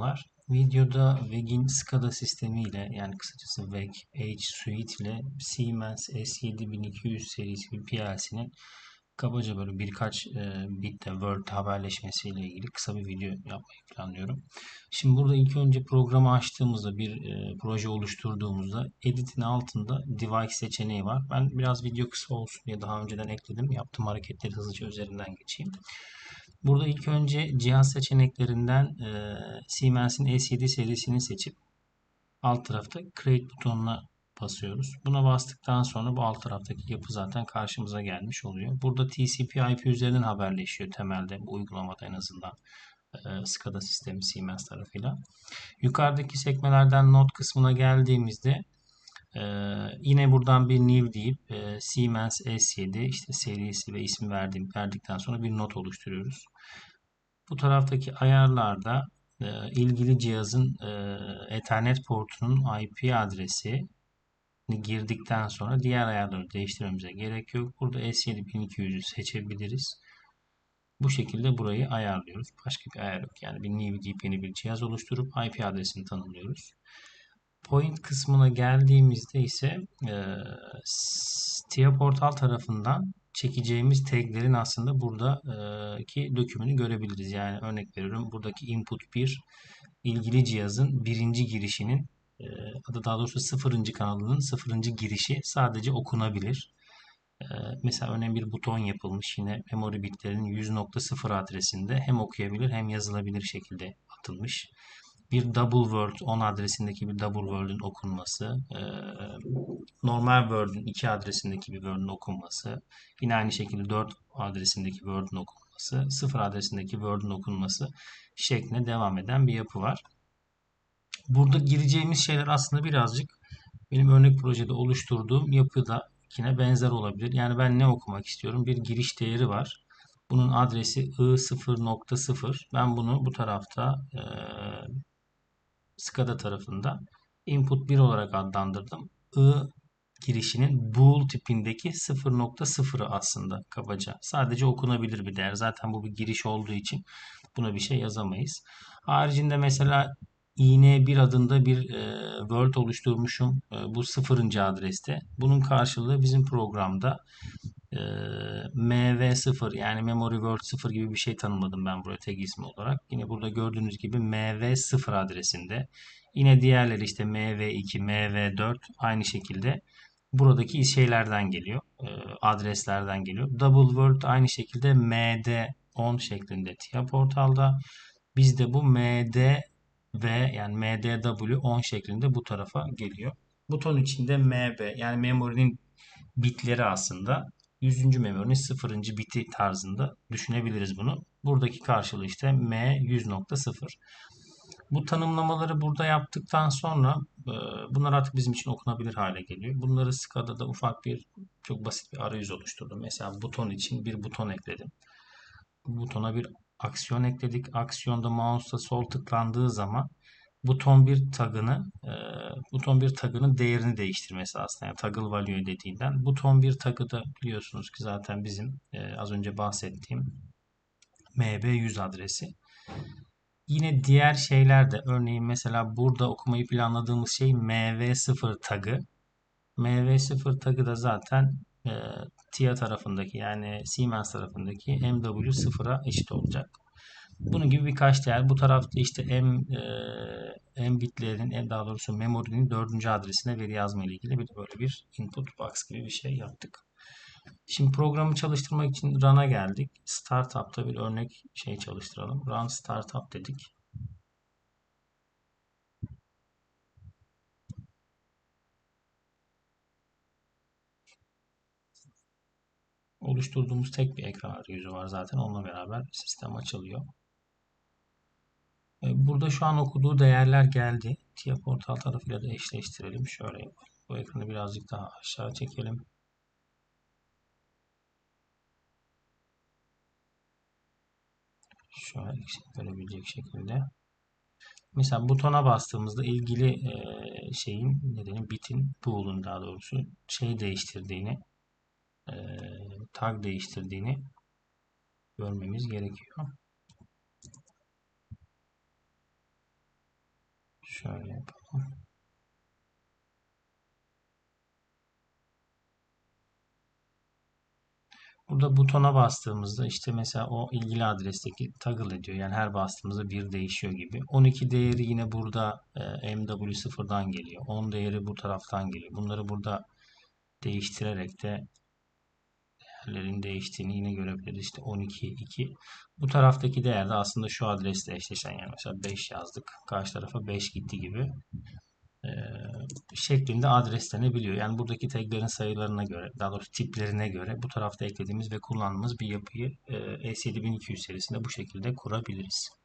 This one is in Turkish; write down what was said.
Merhabalar. Videoda WEG'in SCADA sistemi ile yani kısacası WEG H Suite ile Siemens S7200 serisi bir PLC'nin kabaca böyle birkaç e, bitte Word haberleşmesiyle ilgili kısa bir video yapmayı planlıyorum. Şimdi burada ilk önce programı açtığımızda bir e, proje oluşturduğumuzda Edit'in altında Device seçeneği var. Ben biraz video kısa olsun diye daha önceden ekledim. Yaptığım hareketleri hızlıca üzerinden geçeyim. Burada ilk önce cihaz seçeneklerinden e, Siemens'in S7 serisini seçip alt tarafta Create butonuna basıyoruz. Buna bastıktan sonra bu alt taraftaki yapı zaten karşımıza gelmiş oluyor. Burada TCP/IP üzerinden haberleşiyor temelde bu uygulamada en azından e, SCADA sistemi Siemens tarafıyla. Yukarıdaki sekmelerden not kısmına geldiğimizde ee, yine buradan bir new deyip e, Siemens S7 işte serisi ve ismi verdiğim, verdikten sonra bir not oluşturuyoruz. Bu taraftaki ayarlarda e, ilgili cihazın e, Ethernet portunun IP adresi girdikten sonra diğer ayarları değiştirmemize gerek yok. Burada S7200'ü seçebiliriz. Bu şekilde burayı ayarlıyoruz. Başka bir ayar yok. Yani bir new deyip yeni bir cihaz oluşturup IP adresini tanımlıyoruz. Point kısmına geldiğimizde ise e, TIA Portal tarafından çekeceğimiz taglerin aslında buradaki dökümünü görebiliriz. Yani örnek veriyorum buradaki input 1 ilgili cihazın birinci girişinin e, adı daha doğrusu sıfırıncı kanalının sıfırıncı girişi sadece okunabilir. E, mesela örneğin bir buton yapılmış yine memory bitlerin 100.0 adresinde hem okuyabilir hem yazılabilir şekilde atılmış bir double word 10 adresindeki bir double word'ün okunması, e, normal word'ün 2 adresindeki bir word'ün okunması, yine aynı şekilde 4 adresindeki word'ün okunması, 0 adresindeki word'ün okunması şeklinde devam eden bir yapı var. Burada gireceğimiz şeyler aslında birazcık benim örnek projede oluşturduğum yapıda yine benzer olabilir. Yani ben ne okumak istiyorum? Bir giriş değeri var. Bunun adresi i0.0. Ben bunu bu tarafta e, SCADA tarafından input 1 olarak adlandırdım. I girişinin bool tipindeki 0.0'ı aslında kabaca. Sadece okunabilir bir değer. Zaten bu bir giriş olduğu için buna bir şey yazamayız. Haricinde mesela IN1 adında bir e, Word oluşturmuşum. E, bu sıfırıncı adreste. Bunun karşılığı bizim programda e, MV0 yani Memory Word 0 gibi bir şey tanımladım ben buraya tag ismi olarak. Yine burada gördüğünüz gibi MV0 adresinde. Yine diğerleri işte MV2, MV4 aynı şekilde buradaki şeylerden geliyor. E, adreslerden geliyor. Double Word aynı şekilde MD10 şeklinde TIA portalda. Bizde bu MD ve yani MDW 10 şeklinde bu tarafa geliyor. Buton içinde MB yani memory'nin bitleri aslında 100. memorinin 0. biti tarzında düşünebiliriz bunu. Buradaki karşılığı işte M 100.0. Bu tanımlamaları burada yaptıktan sonra e, bunlar artık bizim için okunabilir hale geliyor. Bunları SCADA'da ufak bir çok basit bir arayüz oluşturdum. Mesela buton için bir buton ekledim. Bu butona bir aksiyon ekledik. Aksiyonda mouse'la sol tıklandığı zaman buton bir tagını e, buton bir tagının değerini değiştirmesi aslında. Yani toggle value dediğinden. Buton bir tagı da biliyorsunuz ki zaten bizim e, az önce bahsettiğim MB100 adresi. Yine diğer şeyler de örneğin mesela burada okumayı planladığımız şey MV0 tagı. MV0 tagı da zaten e, TIA tarafındaki yani Siemens tarafındaki MW0'a eşit olacak. Bunun gibi birkaç değer. Bu tarafta işte M, e, M bitlerin, M daha doğrusu memory'nin dördüncü adresine veri yazma ile ilgili bir de böyle bir input box gibi bir şey yaptık. Şimdi programı çalıştırmak için run'a geldik. Startup'ta bir örnek şey çalıştıralım. Run startup dedik. Oluşturduğumuz tek bir ekran arayüzü var zaten. Onunla beraber sistem açılıyor. Burada şu an okuduğu değerler geldi. TIA portal tarafıyla da eşleştirelim. Şöyle yapalım. Bu ekranı birazcık daha aşağı çekelim. Şöyle görebilecek şekilde. Mesela butona bastığımızda ilgili şeyin nedeni bitin pool'un daha doğrusu şey değiştirdiğini tag değiştirdiğini görmemiz gerekiyor. Şöyle yapalım. Burada butona bastığımızda işte mesela o ilgili adresteki toggle ediyor. Yani her bastığımızda bir değişiyor gibi. 12 değeri yine burada e, MW0'dan geliyor. 10 değeri bu taraftan geliyor. Bunları burada değiştirerek de değerlerin değiştiğini yine görebiliriz. İşte 12, 2. Bu taraftaki değer de aslında şu adresle eşleşen yani mesela 5 yazdık. Karşı tarafa 5 gitti gibi şeklinde adreslenebiliyor. Yani buradaki taglerin sayılarına göre, daha doğrusu tiplerine göre bu tarafta eklediğimiz ve kullandığımız bir yapıyı e, S7200 serisinde bu şekilde kurabiliriz.